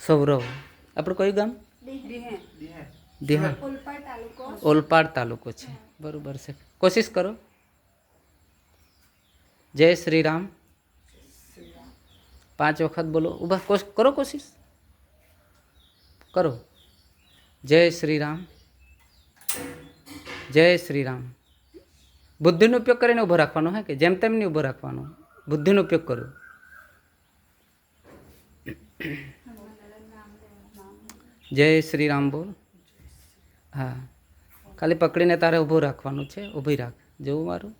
સૌરવ. આપણું કયું ગામ? દિહા ઓલપાડ તાલુકો છે. બરોબર છે. કોશિશ કરો. જય શ્રી રામ પાંચ વખત બોલો. ઊભા કરો કોશિશ. કરો. જય શ્રી રામ જય શ્રી રામ બુદ્ધિનો ઉપયોગ કરીને ઊભો રાખવાનો હે કે જેમ તેમ નહીં ઊભો રાખવાનો? બુદ્ધિનો ઉપયોગ કરો. જય શ્રી રામ બોલ. હા. ખાલી પકડીને તારે ઊભું રાખવાનું છે ઊભી રાખ. જેવું મારું?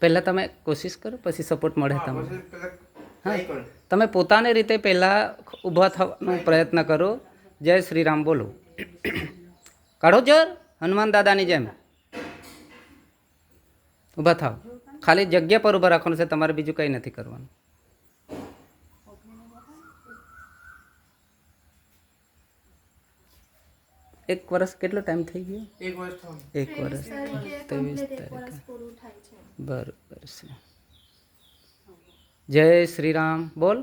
પહેલાં તમે કોશિશ કરો પછી સપોર્ટ મળે તમને. હા. તમે પોતાની રીતે પહેલાં ઊભા થવાનો પ્રયત્ન કરો. જય શ્રી રામ બોલો. કાઢો જર હનુમાન દાદાની જેમ. ઊભા થાવ ખાલી જગ્યા પર ઊભા રાખવાનું છે તમારે બીજું કંઈ નથી કરવાનું. એક વર્ષ કેટલો ટાઈમ થઈ ગયો? એક વર્ષ થયું એક વર્ષ તારીખે ત્રેવીસ complete એક તારીખે. વર્ષ પૂરું થાય છે બરોબર છે. જય શ્રી રામ બોલ.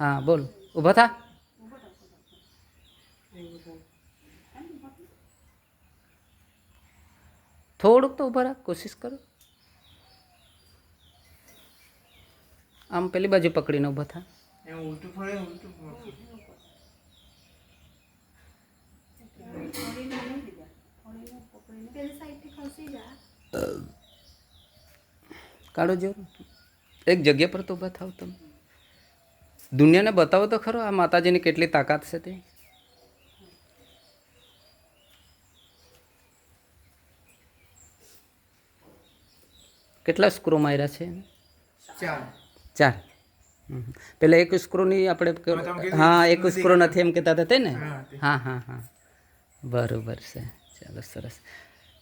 હા બોલ. ઊભા થા. થોડુંક તો ઊભા રાખ કોશિશ કરો. આમ પેલી બાજુ પકડીને ઊભા થા. કાઢો જો એક જગ્યા પર તો ઊભા થાવ તમે. દુનિયાને બતાવો તો ખરો આ માતાજીની કેટલી તાકાત છે તે. કેટલા સ્ક્રો માર્યા છે ચાર. હમ. પેલા એક સ્ક્રૂની આપણે હા એક સ્ક્રૂ નથી એમ કહેતા હતા તે ને? હા હા હા બરોબર છે. ચાલો સરસ.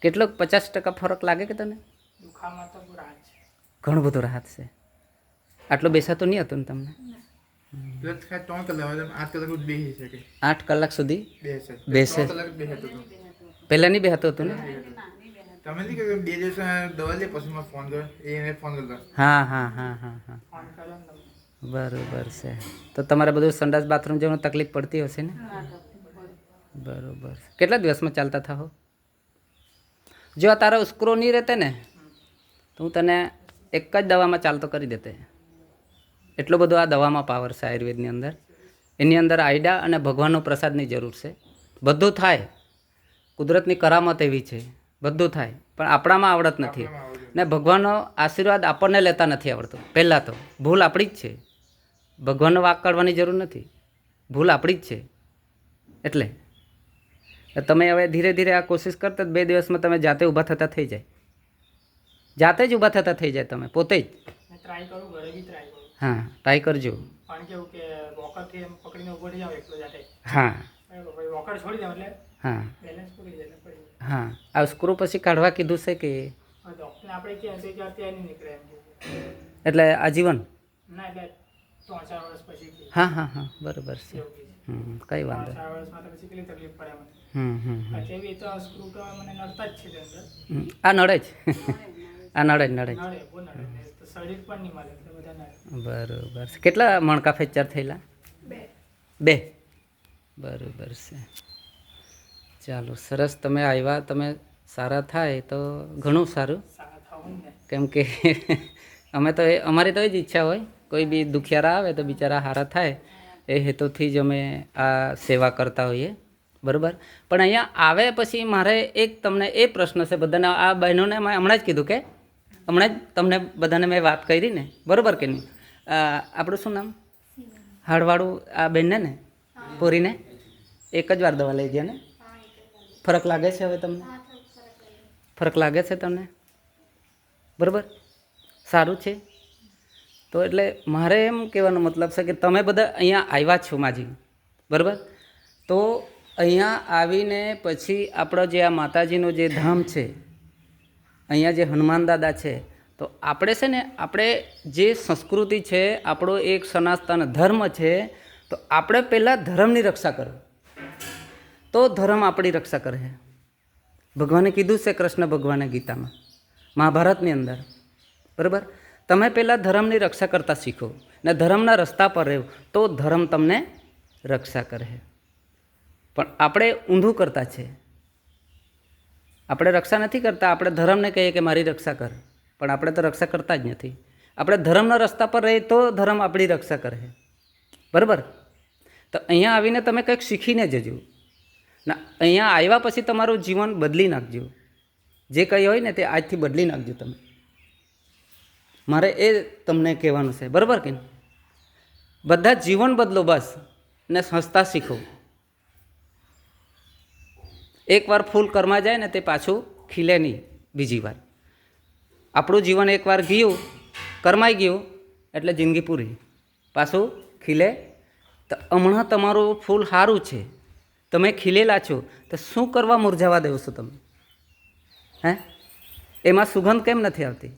કેટલો પચાસ ટકા ફરક લાગે કે તને? દુખામાં તો છે. ઘણું બધું રાહત છે. આટલો બેસાતો નહીં હતો ને તમને? આઠ કલાક સુધી બેસી પહેલાં નહીં બેહતો હતો ને? હા હા હા હા હા. બરોબર છે. તો તમારે બધું સંડાસ બાથરૂમ જવાનું તકલીફ પડતી હશે ને? બરોબર કેટલા દિવસમાં ચાલતા થાઓ જો આ તારો ઉસ્કરો નહીં રહેતે ને તો હું તને એક જ દવામાં ચાલતો કરી દેતે. એટલો બધો આ દવામાં પાવર છે આયુર્વેદની અંદર. એની અંદર આયડા અને ભગવાનનો પ્રસાદની જરૂર છે. બધું થાય. કુદરતની કરામત એવી છે. બધું થાય. પણ આપણામાં આવડત નથી. ને ભગવાનનો આશીર્વાદ આપણને લેતા નથી આવડતો. પહેલાં તો. ભૂલ આપણી જ છે. ભગવાનનો વાક કાઢવાની જરૂર નથી. ભૂલ આપણી જ છે. એટલે. તમે હવે ધીરે ધીરે આ કોશિશ કરતા બે દિવસમાં તમે જાતે ઊભા થતા થઈ જાય. જાતે જ ઊભા થતા થઈ જાય તમે પોતે જ? ટ્રાય કરું ઘરે બી ટ્રાય કરું. હા ટ્રાય કરજો. પણ કેવું કે વોકરથી એમ પકડીને ઊભો રહી જાવ એકલો જાતે. હા. વોકર છોડી દઉં એટલે હા. બેલેન્સ પકડી જાય પડી હા. આ સ્ક્રૂ પછી કાઢવા કીધું છે કે? હવે આપણે કહે તો કે અત્યારે નહીં નીકળે એમ એટલે આજીવન? ના એટલે ત્રણ ચાર વર્ષ પછી હા હા હા. બરાબર છે. કે કંઈ વાંધો. આ નડે જ. આ નડે નડે બરોબર છે. કેટલા મણકા ફેચર થયેલા? બે. બે? બરોબર છે. ચાલો સરસ તમે આવ્યા તમે સારા થાય તો ઘણું સારું. સારા કેમ કે અમે તો એ અમારી તો એ જ ઈચ્છા હોય. કોઈ બી દુખિયારા આવે તો બિચારા સારા થાય. એ હેતુથી જ અમે આ સેવા કરતા હોઈએ. બરાબર? પણ અહીંયા આવે પછી મારે એક તમને એ પ્રશ્ન છે. બધાને આ બહેનોને મેં હમણાં જ કીધું કે હમણાં જ તમને બધાને મેં વાત કરી ને. બરાબર કે નહીં? આપણું શું નામ? હાડવાળું આ બેનને ને? પૂરીને? એક જ વાર દવા લઈ ગયા ને? ફરક લાગે છે હવે તમને? ફરક લાગે છે તમને? બરાબર? સારું છે? તો એટલે મારે એમ કહેવાનો મતલબ છે કે તમે બધા અહીંયા આવ્યા છો માજી. બરાબર? તો અહીંયા આવીને પછી આપણો જે આ માતાજીનો જે ધામ છે અહીંયા જે હનુમાન દાદા છે, તો આપણે છે ને, આપણે જે સંસ્કૃતિ છે, આપણો એક સનાતન ધર્મ છે, તો આપણે પહેલાં ધર્મની રક્ષા કરો તો ધર્મ આપણી રક્ષા કરે ભગવાને કીધું છે કૃષ્ણ ભગવાને ગીતામાં, મહાભારતની અંદર. બરાબર? તમે પહેલાં ધર્મની રક્ષા કરતાં શીખો. ને ધર્મના રસ્તા પર રહેવું, તો ધર્મ તમને રક્ષા કરે પણ આપણે ઊંધું કરતા છે. આપણે રક્ષા નથી કરતા, આપણે ધર્મને કહીએ કે મારી રક્ષા કર. પણ આપણે તો રક્ષા કરતા જ નથી. આપણે ધર્મના રસ્તા પર રહીએ તો ધર્મ આપણી રક્ષા કરે. બરાબર? તો અહીંયા આવીને તમે કંઈક શીખીને જજો. ના અહીંયા આવ્યા પછી તમારું જીવન બદલી નાખજો. જે કંઈ હોય ને તે આજથી બદલી નાખજો તમે. મારે એ તમને કહેવાનું છે. બરાબર કે બધા જીવન બદલો બસ ને સંસ્થા શીખો. એકવાર ફૂલ કરમાં જાય ને તે પાછું ખીલે નહીં બીજી વાર. આપણું જીવન એકવાર ગયું, કરમાઈ ગયું, એટલે જિંદગી પૂરી. પાછું ખીલે. તો હમણાં તમારું ફૂલ સારું છે. તમે ખીલેલા છો. તો શું કરવા મુરઝાવા દેવો છો તમે? હે? એમાં સુગંધ કેમ નથી આવતી?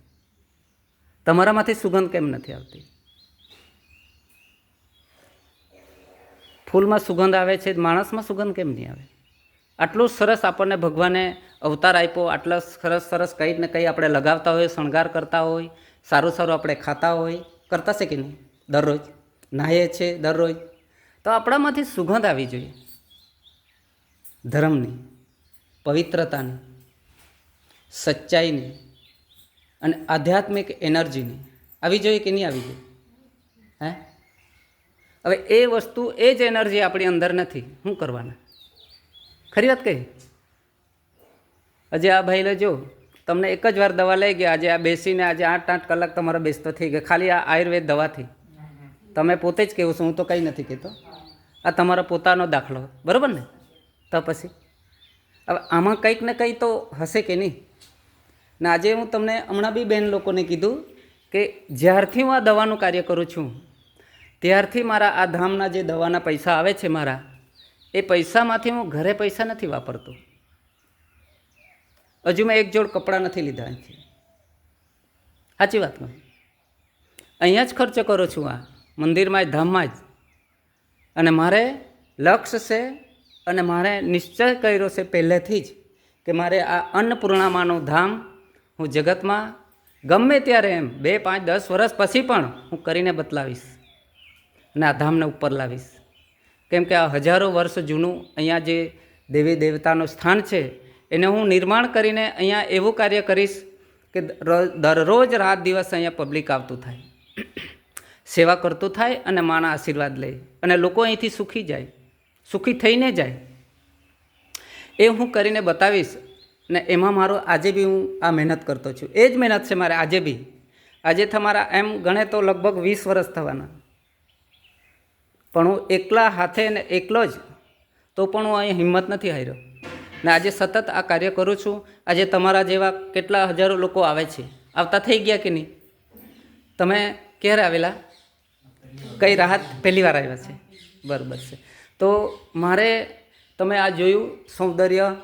તમારામાંથી સુગંધ કેમ નથી આવતી? ફૂલમાં સુગંધ આવે છે, માણસમાં સુગંધ કેમ નહીં આવે? આટલું સરસ આપણને ભગવાને અવતાર આપ્યો, આટલા સરસ સરસ કંઈ ને કંઈ આપણે લગાવતા હોય, શણગાર કરતા હોય, સારું સારું આપણે ખાતા હોય. કરતા છે કે નહીં? દરરોજ. નાહીએ છે દરરોજ. તો આપણામાંથી સુગંધ આવી જોઈએ. ધર્મની, પવિત્રતાની, સચ્ચાઈની અને આધ્યાત્મિક એનર્જીની. આવી જોઈએ કે નહીં આવી જોઈએ? હે? હવે એ વસ્તુ, એ જ એનર્જી આપણી અંદર નથી. શું કરવાના? ખરી વાત કહી હજી આ ભાઈ લેજો તમને એક જ વાર દવા લઈ ગયા. આજે આ બેસીને આજે આઠ આઠ કલાક તમારો બેસતો થઈ ગયો. ખાલી આ આયુર્વેદ દવાથી. તમે પોતે જ કહેવું છું, હું તો કંઈ નથી કહેતો. આ તમારો પોતાનો દાખલો. બરાબર ને? તો પછી? હવે આમાં કંઈક ને કંઈ તો હશે કે નહીં? ને આજે હું તમને હમણાં બી બેન લોકોને કીધું કે જ્યારથી હું આ દવાનું કાર્ય કરું છું, ત્યારથી મારા આ ધામના જે દવાના પૈસા આવે છે મારા એ પૈસામાંથી હું ઘરે પૈસા નથી વાપરતો. હજુ મેં એક જોડ કપડાં નથી લીધા અહીંથી. સાચી વાત કહું અહીંયા જ ખર્ચો કરું છું આ મંદિરમાં ધામમાં જ. અને મારે લક્ષ્ય છે અને મારે નિશ્ચય કર્યો છે પહેલેથી જ કે મારે આ અન્નપૂર્ણામાનું ધામ હું જગતમાં ગમે ત્યારે એમ બે, પાંચ, દસ વર્ષ પછી પણ હું કરીને બતલાવીશ અને આ ધામને ઉપર લાવીશ. કેમ કે આ હજારો વર્ષ જૂનું અહીંયા જે દેવી દેવતાનું સ્થાન છે, એને હું નિર્માણ કરીને અહીંયા એવું કાર્ય કરીશ કે દરરોજ રાત દિવસ અહીંયા પબ્લિક આવતું થાય. સેવા કરતું થાય અને માના આશીર્વાદ લે. અને લોકો અહીંથી સુખી જાય. સુખી થઈને જાય. એ હું કરીને બતાવીશ. ને એમાં મારો આજે બી હું આ મહેનત કરતો છું. એ જ મહેનત છે મારે આજે બી. આજે તમારા એમ ગણે તો લગભગ વીસ વર્ષ થવાના. પણ હું એકલા હાથે ને એકલો જ, તો પણ હું અહીં હિંમત નથી હાર્યો. ને આજે સતત આ કાર્ય કરું છું. આજે તમારા જેવા કેટલા હજારો લોકો આવે છે. આવતા થઈ ગયા કે નહીં? તમે ક્યારે આવેલા? કઈ રાહત પહેલી વાર આવ્યા છે? બરાબર છે. તો મારે તમે આ જોયું સૌંદર્ય,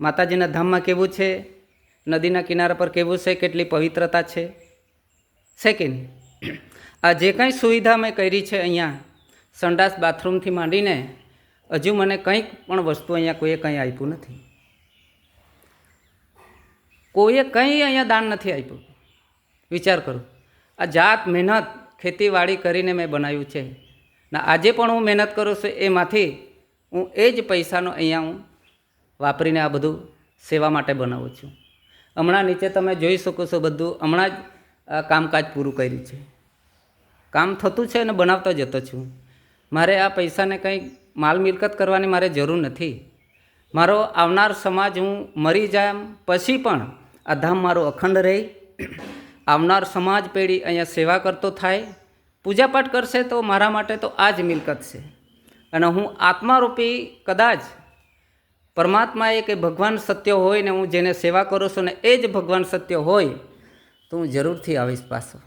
માતાજીના ધામમાં કેવું છે? નદીના કિનારા પર કેવું છે? કેટલી પવિત્રતા છે? છે કે નહીં? આ જે કંઈ સુવિધા મેં કરી છે અહીંયા સંડાસ બાથરૂમથી માંડીને હજુ મને કંઈક પણ વસ્તુ અહીંયા કોઈએ કંઈ આપ્યું નથી. કોઈએ કંઈ અહીંયા દાન નથી આપ્યું. વિચાર કરો. આ જાત મહેનત ખેતીવાડી કરીને મેં બનાવ્યું છે. ને આજે પણ હું મહેનત કરું છું એમાંથી હું એ જ પૈસાનો અહીંયા હું વાપરીને આ બધું સેવા માટે બનાવું છું. હમણાં નીચે તમે જોઈ શકો છો બધું. હમણાં જ કામકાજ પૂરું કર્યું છે. કામ થતું છે અને બનાવતો જતો છું. મારે આ પૈસાને કંઈ માલ મિલકત કરવાની મારે જરૂર નથી. મારો આવનાર સમાજ હું મરી જાય પછી પણ આ ધામ મારો અખંડ રહે. આવનાર સમાજ પેઢી અહીંયા સેવા કરતો થાય. પૂજાપાઠ કરશે તો મારા માટે તો આ જ મિલકત છે. અને હું આત્મારૂપી કદાચ પરમાત્મા એ કે ભગવાન સત્ય હોય ને હું જેને સેવા કરું છું ને એ જ ભગવાન સત્ય હોય, તો હું જરૂરથી આવીશ પાછો.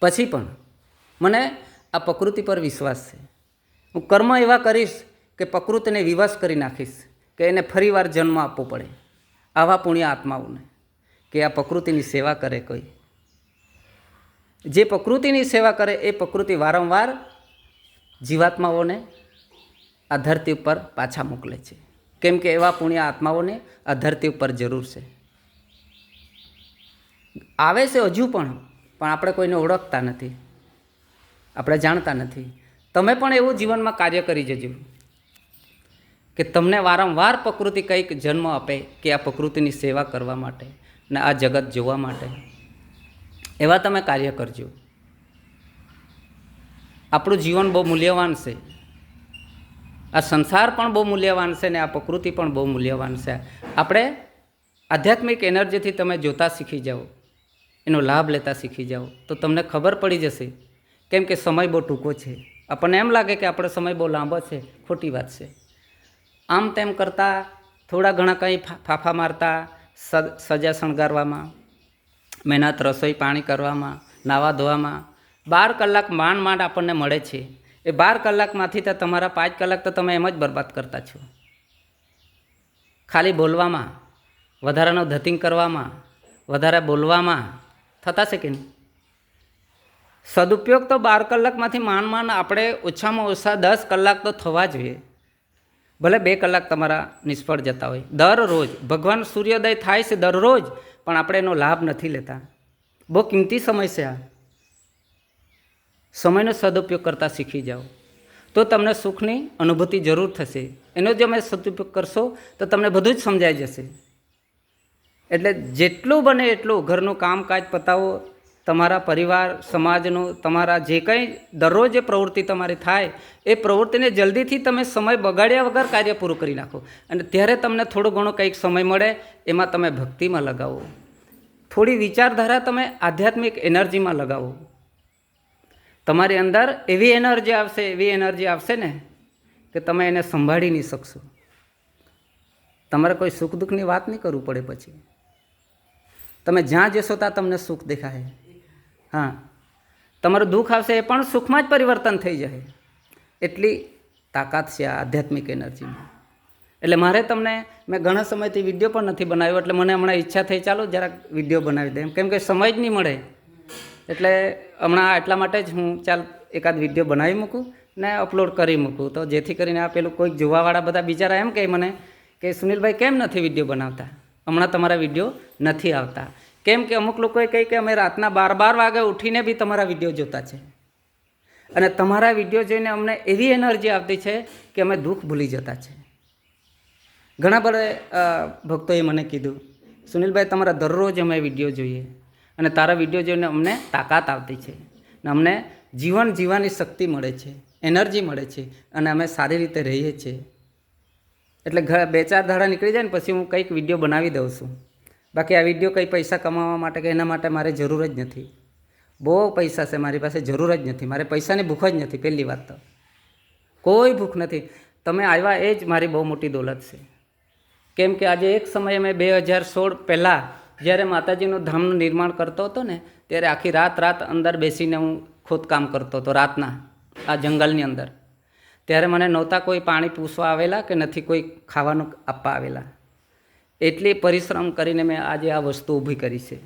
પછી પણ મને આ પ્રકૃતિ પર વિશ્વાસ છે. હું કર્મ એવા કરીશ કે પ્રકૃતિને વિવશ કરી નાખીશ કે એને ફરીવાર જન્મ આપવો પડે આવા પુણ્ય આત્માઓને કે આ પ્રકૃતિની સેવા કરે કોઈ. જે પ્રકૃતિની સેવા કરે એ પ્રકૃતિ વારંવાર જીવાત્માઓને આ ધરતી ઉપર પાછા મોકલે છે. કેમ કે એવા પુણ્ય આત્માઓને આ ધરતી ઉપર જરૂર છે. આવે છે હજુ પણ પણ આપણે કોઈને ઓળખતા નથી. આપણે જાણતા નથી. તમે પણ એવું જીવનમાં કાર્ય કરી જજો. કે તમને વારંવાર પ્રકૃતિ કંઈક જન્મ આપે કે આ પ્રકૃતિની સેવા કરવા માટે ને આ જગત જોવા માટે. એવા તમે કાર્ય કરજો. આપણું જીવન બહુ મૂલ્યવાન છે. આ સંસાર પણ બહુ મૂલ્યવાન છે ને આ પ્રકૃતિ પણ બહુ મૂલ્યવાન છે. આપણે આધ્યાત્મિક એનર્જીથી તમે જોતા શીખી જાઓ. એનો લાભ લેતા શીખી જાઓ. તો તમને ખબર પડી જશે કેમ કે સમય બહુ ટૂંકો છે. આપણને એમ લાગે કે આપણો સમય બહુ લાંબો છે, ખોટી વાત છે. આમ તેમ કરતાં થોડા ઘણા કંઈ ફાફા મારતા સજા શણગારવામાં, મહેનત, રસોઈ પાણી કરવામાં, નાવા ધોવામાં, બાર કલાક માંડ માંડ આપણને મળે છે. એ બાર કલાકમાંથી તો તમારા પાંચ કલાક તો તમે એમ જ બરબાદ કરતા છો. ખાલી બોલવામાં, વધારાનો ધતિંગ કરવામાં, વધારે બોલવામાં, થતા છે કે નહીં? સદુપયોગ તો બાર કલાકમાંથી માંડ માંડ આપણે ઓછામાં ઓછા દસ કલાક તો થવા જોઈએ. ભલે બે કલાક તમારા નિષ્ફળ જતા હોય. દરરોજ, ભગવાન સૂર્યોદય થાય છે દરરોજ, પણ આપણે એનો લાભ નથી લેતા. બહુ કિંમતી સમય છે આ. સમયનો સદુપયોગ કરતાં શીખી જાઓ. તો તમને સુખની અનુભૂતિ જરૂર થશે. એનો જો તમે સદુપયોગ કરશો, તો તમને બધું જ સમજાઈ જશે. એટલે જેટલું બને એટલું ઘરનું કામકાજ પતાવો તમારા પરિવાર, સમાજનું, તમારા જે કંઈ દરરોજ જે પ્રવૃત્તિ તમારી થાય, એ પ્રવૃત્તિને જલ્દીથી તમે સમય બગાડ્યા વગર કાર્ય પૂરું કરી નાખો. અને ત્યારે તમને થોડો ઘણો કંઈક સમય મળે, એમાં તમે ભક્તિમાં લગાવો. થોડી વિચારધારા તમે આધ્યાત્મિક એનર્જીમાં લગાવો. તમારી અંદર એવી એનર્જી આવશે, એવી એનર્જી આવશે ને, કે તમે એને સંભાળી નહીં શકશો. તમારે કોઈ સુખ દુઃખની વાત નહીં કરવું પડે પછી. તમે જ્યાં જશો ત્યાં તમને સુખ દેખાય. હા. તમારું દુઃખ આવશે એ પણ સુખમાં જ પરિવર્તન થઈ જશે એટલી તાકાત છે આ આધ્યાત્મિક એનર્જીમાં. એટલે મારે તમને, મેં ઘણા સમયથી વીડિયો પણ નથી બનાવ્યો, એટલે મને હમણાં ઈચ્છા થઈ, ચાલો જરાક વીડિયો બનાવી દે. કેમ કે સમય જ નહીં મળે. એટલે હમણાં એટલા માટે જ હું ચાલ એકાદ વીડિયો બનાવી મૂકું ને અપલોડ કરી મૂકું. તો જેથી કરીને આ પેલું કોઈક જોવાવાળા બધા બિચારા એમ કહે મને કે સુનિલભાઈ કેમ નથી વીડિયો બનાવતા? હમણાં તમારા વીડિયો નથી આવતા. કેમ કે અમુક લોકોએ કહે કે અમે રાતના બાર બાર વાગે ઉઠીને બી તમારા વીડિયો જોતા છે. અને તમારા વીડિયો જોઈને અમને એવી એનર્જી આવતી છે કે અમે દુઃખ ભૂલી જતા છે. ઘણા બધા ભક્તોએ મને કીધું, સુનિલભાઈ, તમારા દરરોજ અમે વીડિયો જોઈએ અને તારા વીડિયો જોઈને અમને તાકાત આવતી છે અને અમને જીવન જીવવાની શક્તિ મળે છે, એનર્જી મળે છે અને અમે સારી રીતે રહીએ છીએ. એટલે બે ચાર ધાડા નીકળી જાય ને પછી હું કંઈક વીડિયો બનાવી દઉં છું. બાકી આ વીડિયો કંઈ પૈસા કમાવા માટે કે એના માટે મારે જરૂર જ નથી. બહુ પૈસા છે મારી પાસે જરૂર જ નથી. મારે પૈસાની ભૂખ જ નથી, પહેલી વાત તો. કોઈ ભૂખ નથી. તમે આવ્યા એ જ મારી બહુ મોટી દોલત છે. કેમ કે આજે એક સમયે મેં બે હજાર સોળ પહેલાં જ્યારે માતાજીનું ધામનું નિર્માણ કરતો હતો ને, ત્યારે આખી રાત રાત અંદર બેસીને હું ખોદકામ કરતો હતો રાતના, આ જંગલની અંદર. ત્યારે મને નહોતા કોઈ પાણી પૂછવા આવેલા કે નથી કોઈ ખાવાનું આપવા આવેલા. એટલી પરિશ્રમ કરીને મેં આજે આ વસ્તુ ઊભી કરી છે.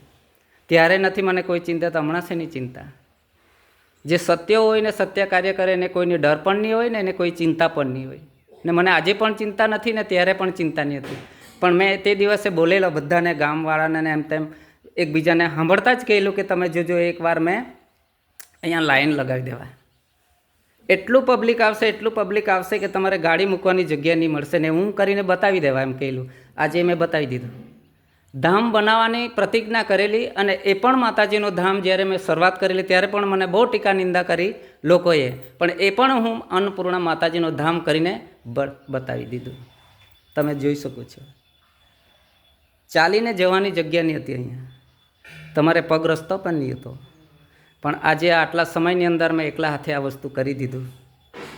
ત્યારે નથી મને કોઈ ચિંતા, તો હમણાં શેની ચિંતા? જે સત્ય હોય ને સત્ય કાર્ય કરે, એને કોઈને ડર પણ નહીં હોય ને એને કોઈ ચિંતા પણ નહીં હોય. ને મને આજે પણ ચિંતા નથી ને ત્યારે પણ ચિંતા નહીં હતી. પણ મેં તે દિવસે બોલેલો બધાને, ગામવાળાને એમ તેમ, એકબીજાને સાંભળતા જ કહેલું કે તમે જોજો, એકવાર મેં અહીંયા લાઈન લગાવી દેવા. એટલું પબ્લિક આવશે, એટલું પબ્લિક આવશે કે તમારે ગાડી મૂકવાની જગ્યા નહીં મળશે ને હું કરીને બતાવી દેવા એમ કહેલું. આજે મેં બતાવી દીધું. ધામ બનાવવાની પ્રતિજ્ઞા કરેલી અને એ પણ માતાજીનું ધામ જ્યારે મેં શરૂઆત કરેલી ત્યારે પણ મને બહુ ટીકા નિંદા કરી લોકોએ. પણ એ પણ હું અન્નપૂર્ણા માતાજીનું ધામ કરીને બતાવી દીધું. તમે જોઈ શકો છો. ચાલીને જવાની જગ્યા નહીં હતી અહીંયા. તમારે પગ રસ્તો પણ નહીં હતો. પણ આજે આટલા સમયની અંદર મેં એકલા હાથે આ વસ્તુ કરી દીધું.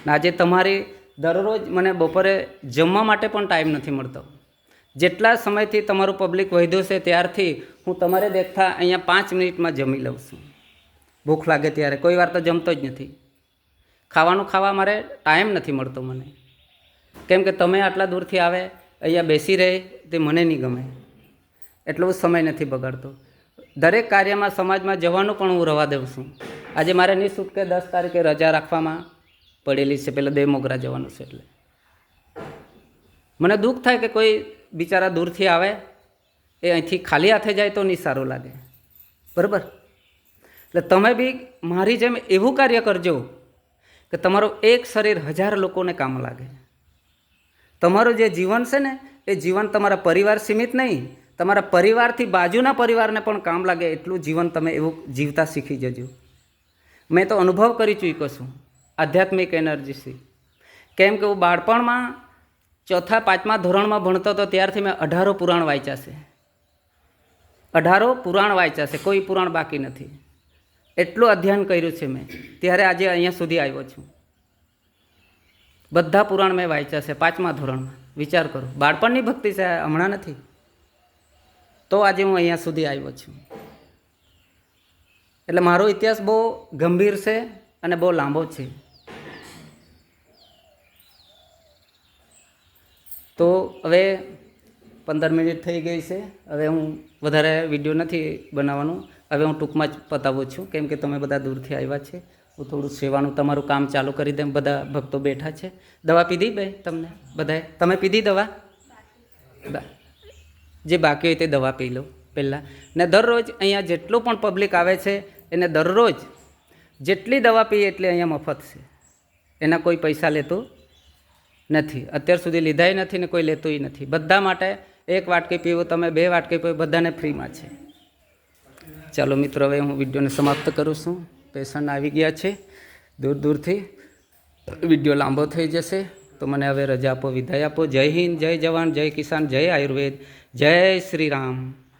ને આજે તમારી દરરોજ મને બપોરે જમવા માટે પણ ટાઈમ નથી મળતો. જેટલા સમયથી તમારું પબ્લિક વધ્યું છે ત્યારથી હું તમારે દેખતા અહીંયા પાંચ મિનિટમાં જમી લઉં છું. ભૂખ લાગે ત્યારે. કોઈ વાર તો જમતો જ નથી. ખાવાનું ખાવા મારે ટાઈમ નથી મળતો મને. કેમ કે તમે આટલા દૂરથી આવે, અહીંયા બેસી રહે, તે મને નહીં ગમે. એટલો સમય નથી બગાડતો. દરેક કાર્યમાં સમાજમાં જવાનું પણ હું રવા દઉં છું. આજે મારે નિઃશુલ્ક દસ તારીખે રજા રાખવામાં પડેલી છે. પેલા દેવ મોગરા જવાનું છે એટલે. મને દુઃખ થાય કે કોઈ બિચારા દૂરથી આવે, એ અહીંથી ખાલી હાથે જાય તો નહીં સારું લાગે. બરાબર? એટલે તમે બી મારી જેમ એવું કાર્ય કરજો કે તમારું એક શરીર હજાર લોકોને કામ લાગે. તમારું જે જીવન છે ને, એ જીવન તમારા પરિવાર સીમિત નહીં, તમારા પરિવારથી બાજુના પરિવારને પણ કામ લાગે એટલું જીવન તમે એવું જીવતા શીખી જજો. મેં તો અનુભવ કરી ચૂક્યો છું, આધ્યાત્મિક એનર્જીથી કેમ કે હું બાળપણમાં ચોથા પાંચમા ધોરણમાં ભણતો હતો ત્યારથી મેં અઢારો પુરાણ વાંચ્યા છે. અઢારો પુરાણ વાંચ્યા છે, કોઈ પુરાણ બાકી નથી. એટલું અધ્યયન કર્યું છે મેં, ત્યારે આજે અહીંયા સુધી આવ્યો છું. બધા પુરાણ મેં વાંચ્યા છે પાંચમા ધોરણમાં. વિચાર કરો, બાળપણની ભક્તિ છે, હમણાં નથી. તો આજે હું અહીંયા સુધી આવ્યો છું. એટલે મારો ઇતિહાસ બહુ ગંભીર છે અને બહુ લાંબો છે. તો હવે પંદર મિનિટ થઈ ગઈ છે. હવે હું વધારે વીડિયો નથી બનાવવાનું. હવે હું ટૂંકમાં જ પતાવું છું. કેમ કે તમે બધા દૂરથી આવ્યા છે. હું થોડું સેવાનું તમારું કામ ચાલુ કરી દઉં. બધા ભક્તો બેઠા છે. દવા પીધી બે તમને? બધાએ? તમે પીધી દવા? જે બાકી હોય તે દવા પી લો પહેલાં. ને દરરોજ અહીંયા જેટલું પણ પબ્લિક આવે છે, એને દરરોજ જેટલી દવા પીએ એટલી અહીંયા મફત છે. એના કોઈ પૈસા લેતું નથી. અત્યાર સુધી લીધાય નથી ને કોઈ લેતુંય નથી. બધા માટે એક વાટકી પીવો, તમે બે વાટકી પીવો, બધાને ફ્રીમાં છે. ચાલો મિત્રો, હવે હું વિડીયોને સમાપ્ત કરું છું. પેશન્ટ આવી ગયા છે દૂર દૂરથી. વીડિયો લાંબો થઈ જશે, તો મને હવે રજા આપો, વિદાય આપો. જય હિન્દ, જય જવાન, જય કિસાન, જય આયુર્વેદ, જય શ્રી રામ.